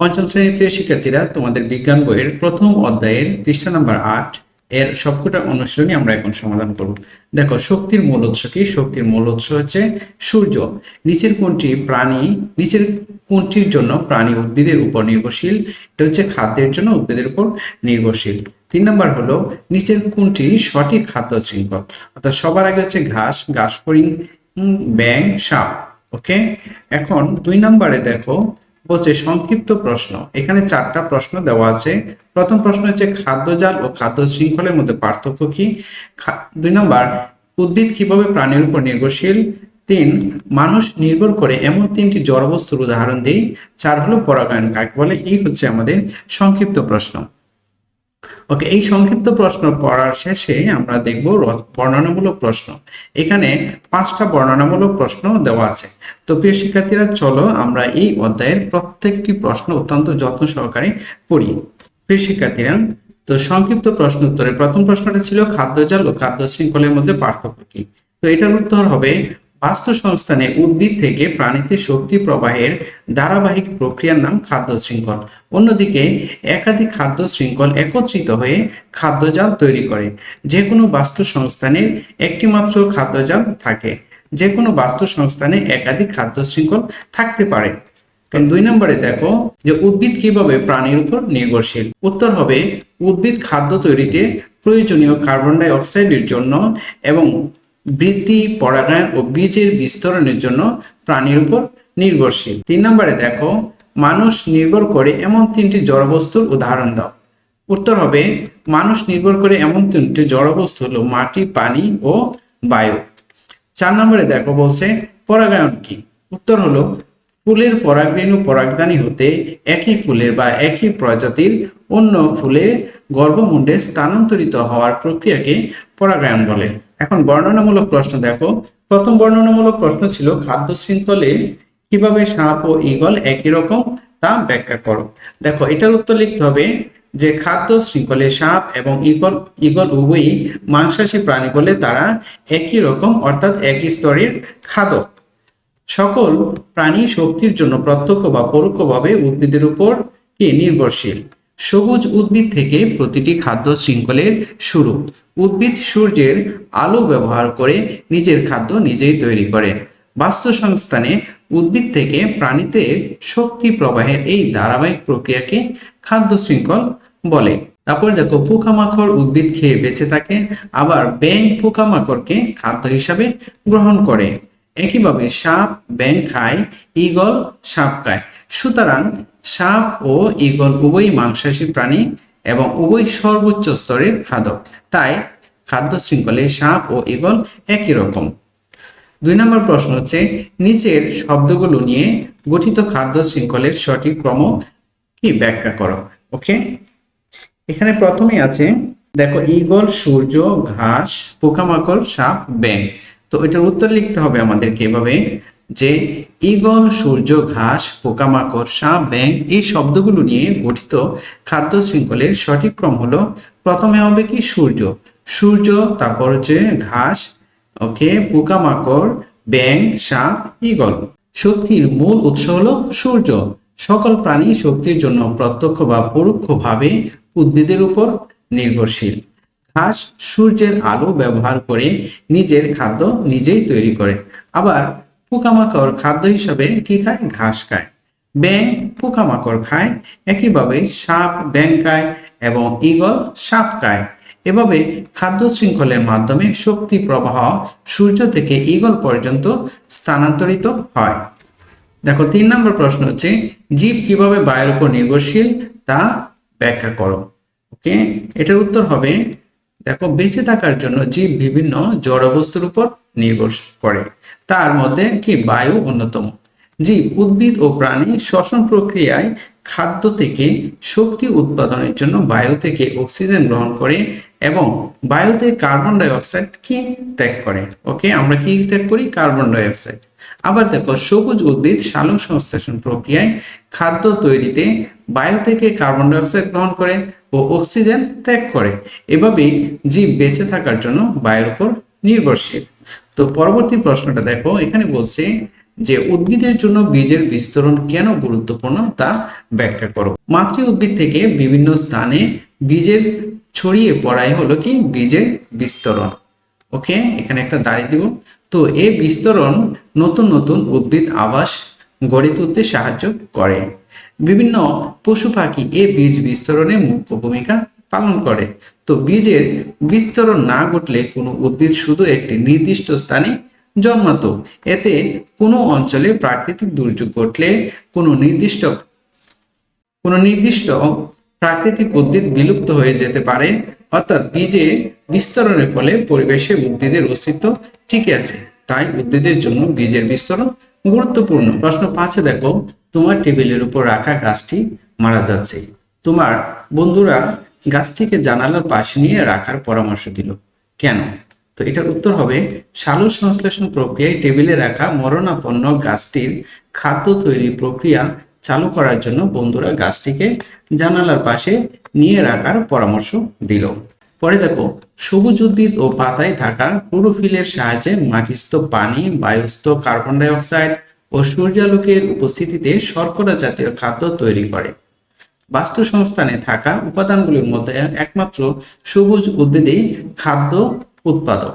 পঞ্চম শ্রেণির প্রিয় শিক্ষার্থীরা তোমাদের বিজ্ঞান বইয়ের প্রথম অধ্যায়ের পৃষ্ঠা নাম্বার আট এর সবকটা অনুশীলনী আমরা এখন সমাধান করব। দেখো শক্তির মূল উৎস কি? শক্তির মূল উৎস হচ্ছে সূর্য। নিচের কোনটি প্রাণী নিচের কোনটির জন্য প্রাণী উদ্ভিদের উপর নির্ভরশীল? এটা হচ্ছে খাদ্যের জন্য উদ্ভিদের উপর নির্ভরশীল। তিন নম্বর হলো নিচের কোনটি সঠিক খাদ্য শৃঙ্খল? অর্থাৎ সবার আগে হচ্ছে ঘাস ঘাস উম, ব্যাং সাপ। ওকে? এখন দুই নম্বরে দেখো বলছে সংক্ষিপ্ত প্রশ্ন। এখানে চারটা প্রশ্ন দেওয়া আছে। প্রথম প্রশ্ন হচ্ছে খাদ্যজাল ও খাদ্য শৃঙ্খলের মধ্যে পার্থক্য কি? দুই নম্বর, উদ্ভিদ কীভাবে প্রাণীর উপর নির্ভরশীল? তিন, মানুষ নির্ভর করে এমন তিনটি জড়বস্তুর উদাহরণ দিই। চার হলো পরাগায়ন কাকে বলে? এই হচ্ছে আমাদের সংক্ষিপ্ত প্রশ্ন। ওকে এই সংক্ষিপ্ত প্রশ্ন পড়ার শেষে আমরা দেখব বর্ণনামূলক প্রশ্ন। এখানে পাঁচটা বর্ণনামূলক প্রশ্ন দেওয়া আছে। তো প্রিয় শিক্ষার্থীরা, চলো আমরা এই অধ্যায়ের প্রত্যেকটি প্রশ্ন অত্যন্ত যত্ন সহকারে পড়ি। প্রিয় শিক্ষার্থীরা, তো সংক্ষিপ্ত প্রশ্ন উত্তরে প্রথম প্রশ্নটা ছিল খাদ্যজাল ও খাদ্য শৃঙ্খলের মধ্যে পার্থক্য কি? তো এটার উত্তর হবে বাস্তু সংস্থানে উদ্ভিদ থেকে প্রাণীতে শক্তি প্রবাহের ধারাবাহিক প্রক্রিয়ার নাম খাদ্য শৃঙ্খল অন্যদিকে, একাধিক খাদ্য শৃঙ্খল একত্রিত হয়ে খাদ্যজাল তৈরি করে। যে কোনো বাস্তু সংস্থানের একটি মাত্র খাদ্যজাল থাকে। যে কোনো বাস্তু সংস্থানে একাধিক খাদ্য শৃঙ্খল থাকতে পারে। দুই নম্বরে দেখো যে উদ্ভিদ কীভাবে প্রাণীর উপর নির্ভরশীল। উত্তর হবে উদ্ভিদ খাদ্য তৈরিতে প্রয়োজনীয় কার্বন ডাই অক্সাইডের জন্য এবং বৃদ্ধি, পরাগায়ন ও বীজের বিস্তরণের জন্য প্রাণীর উপর নির্ভরশীল। তিন নম্বরে দেখো, মানুষ নির্ভর করে এমন তিনটি জড়বস্তুর উদাহরণ দাও। উত্তর হবে, মানুষ নির্ভর করে এমন তিনটি জড়বস্তু হলো মাটি, পানি ও বায়ু। চার নম্বরে দেখো বলছে, পরাগায়ন কি? উত্তর হলো, ফুলের পরাগরেণু পরাগদানি হতে একই ফুলের বা একই প্রজাতির অন্য ফুলে গর্ভমুণ্ডে স্থানান্তরিত হওয়ার প্রক্রিয়াকে পরাগায়ন বলে। এখন বর্ণনামূলক প্রশ্ন দেখো। প্রথম বর্ণনামূলক প্রশ্ন ছিল, খাদ্য শৃঙ্খলে কীভাবে সাপ ও ঈগল একই রকম? তা ব্যাখ্যা করো। দেখো, এটার উত্তর লিখতে হবে যে, খাদ্য শৃঙ্খলে সাপ এবং ঈগল ঈগল উভয়ই মাংসাশী প্রাণী বলে তারা একই রকম, অর্থাৎ একই স্তরের খাদক। সকল প্রাণী শক্তির জন্য প্রত্যক্ষ বা পরোক্ষভাবে উদ্ভিদের উপর কি নির্ভরশীল? সবুজ উদ্ভিদ থেকে প্রতিটি খাদ্য শৃঙ্খলের শুরু উদ্ভিদ সূর্যের আলো ব্যবহার করে নিজের খাদ্য নিজেই তৈরি করে। বাস্তু সংস্থানে উদ্ভিদ থেকে প্রাণীতে শক্তি প্রবাহের এই ধারাবাহিক প্রক্রিয়াকে খাদ্য শৃঙ্খল বলে। তারপর দেখো, পোকামাকড় উদ্ভিদ খেয়ে বেঁচে থাকে, আবার ব্যাং পোকামাকড়কে খাদ্য হিসাবে গ্রহণ করে। একইভাবে সাপ ব্যাং খায়, ঈগল, সাপ খায়। সুতরাং সাপ ও ঈগল উভয় মাংসাশী প্রাণী এবং উভয় সর্বোচ্চ স্তরের খাদক। তাই খাদ্য শৃঙ্খলে সাপ ও ঈগল একই রকম। দুই নম্বর প্রশ্ন হচ্ছে, নিচের শব্দগুলো নিয়ে গঠিত খাদ্য শৃঙ্খলের সঠিক ক্রম কি ব্যাখ্যা করো? ওকে? এখানে প্রথমে আছে, দেখো, ঈগল, সূর্য, ঘাস, পোকামাকড়, সাপ ব্যাং তো এটার উত্তর লিখতে হবে আমাদেরকে এভাবে। যে ঈগল, সূর্য, ঘাস, পোকামাকড়, সাপ ব্যাং এই শব্দগুলো নিয়ে গঠিত খাদ্য শৃঙ্খলের সঠিক ক্রম হলো প্রথমে হবে কি সূর্য। সূর্য, তারপর হচ্ছে ঘাস, ওকে, পোকামাকড় ব্যাং সাপ, ঈগল। শক্তির মূল উৎস হলো সূর্য। সকল প্রাণী শক্তির জন্য প্রত্যক্ষ বা পরোক্ষভাবে উদ্ভিদের উপর নির্ভরশীল। ঘাস সূর্যের আলো ব্যবহার করে নিজের খাদ্য নিজেই তৈরি করে। আবার পোকামাকড় খাদ্য হিসাবে কি খায়? ঘাস খায়। ব্যাং পোকামাকড় খায়, একইভাবে সাপ ব্যাং খায় এবং ঈগল সাপ খায়। এভাবে খাদ্য শৃঙ্খলের মাধ্যমে শক্তি প্রবাহ সূর্য থেকে ঈগল পর্যন্ত স্থানান্তরিত হয়। দেখো, তিন নম্বর প্রশ্ন হচ্ছে, জীব কীভাবে বায়ুর উপর নির্ভরশীল তা ব্যাখ্যা করো। ওকে? এটার উত্তর হবে দেখো, বেঁচে থাকার জন্য জীব বিভিন্ন জড়বস্তুর উপর নির্ভর করে। তার মধ্যে কি? বায়ু অন্যতম। জীব উদ্ভিদ ও প্রাণী শ্বসন প্রক্রিয়ায় খাদ্য থেকে শক্তি উৎপাদনের জন্য বায়ু থেকে অক্সিজেন গ্রহণ করে এবং বায়ুতে কার্বন ডাই অক্সাইড কি? ত্যাগ করে। ওকে, আমরা কি ত্যাগ করি? কার্বন ডাই অক্সাইড আবার দেখো, সবুজ উদ্ভিদ সালোক সংশ্লেষণ প্রক্রিয়ায় খাদ্য তৈরিতে বায়ু থেকে কার্বন ডাই অক্সাইড গ্রহণ করে। ও অক্সিজেন ত্যাগ করে। এভাবেই জীব বেঁচে থাকার জন্য বায়ুর উপর নির্ভরশীল। তো পরবর্তী প্রশ্নটা দেখো, এখানে বলছে যে উদ্ভিদের জন্য বীজের বিস্তরণ কেন গুরুত্বপূর্ণ তা ব্যাখ্যা করো। মাতৃ উদ্ভিদ থেকে বিভিন্ন স্থানে বীজের ছড়িয়ে পড়াই হলো কি? বীজের বিস্তরণ। ওকে, এখানে একটা দাঁড়িয়ে দিব। তো এই বিস্তরণ নতুন নতুন উদ্ভিদ আবাস গড়ে তুলতে সাহায্য করে। বিভিন্ন পশু পাখি এই বীজ বিস্তরণে মুখ্য ভূমিকা পালন করে। তো বীজের বিস্তরণ না ঘটলে কোনো উদ্ভিদ শুধু একটি নির্দিষ্ট স্থানে জন্মাতো। এতে কোনো অঞ্চলে প্রাকৃতিক দুর্যোগ ঘটলে কোনো নির্দিষ্ট কোনো নির্দিষ্ট প্রাকৃতিক উদ্ভিদ বিলুপ্ত হয়ে যেতে পারে। অর্থাৎ বীজে বিস্তরণের ফলে পরিবেশে উদ্ভিদের অস্তিত্ব টিকে আছে। তাই উদ্ভিদের জন্য বীজের বিস্তরণ গুরুত্বপূর্ণ। প্রশ্ন পাঁচে দেখো, তোমার টেবিলের উপর রাখা গাছটি মারা যাচ্ছে। তোমার বন্ধুরা গাছটিকে জানালার পাশে নিয়ে রাখার পরামর্শ দিল। কেন? তো এটার উত্তর হবে, সালু সংশ্লেষণ প্রক্রিয়ায় টেবিলে রাখা মরণাপন্ন গাছটির খাদ্য তৈরি প্রক্রিয়া চালু করার জন্য বন্ধুরা গাছটিকে জানালার পাশে নিয়ে রাখার পরামর্শ দিল। পরে দেখো, সবুজ উদ্ভিদ ও পাতায় থাকা ক্লোরোফিলের সাহায্যে মাটিস্থ পানি, বায়ুস্থ কার্বন ডাই অক্সাইড ও সূর্যালোকের উপস্থিতিতে শর্করা জাতীয় খাদ্য তৈরি করে। বাস্তু সংস্থানে থাকা উপাদানগুলির মধ্যে একমাত্র সবুজ উদ্ভিদই খাদ্য উৎপাদক।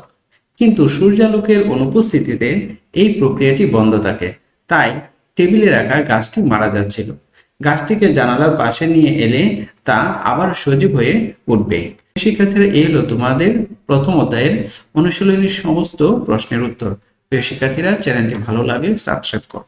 কিন্তু সূর্যালোকের অনুপস্থিতিতে এই প্রক্রিয়াটি বন্ধ থাকে। তাই টেবিলে রাখা গাছটি মারা যাচ্ছিল। গাছটিকে জানালার পাশে নিয়ে এলে তা আবার সজীব হয়ে উঠবে। শিক্ষার্থীরা এই হলো তোমাদের প্রথম অধ্যায়ের অনুশীলনীর সমস্ত প্রশ্নের উত্তর। প্রিয় শিক্ষার্থীরা, চ্যানেলটি ভালো লাগে সাবস্ক্রাইব করো।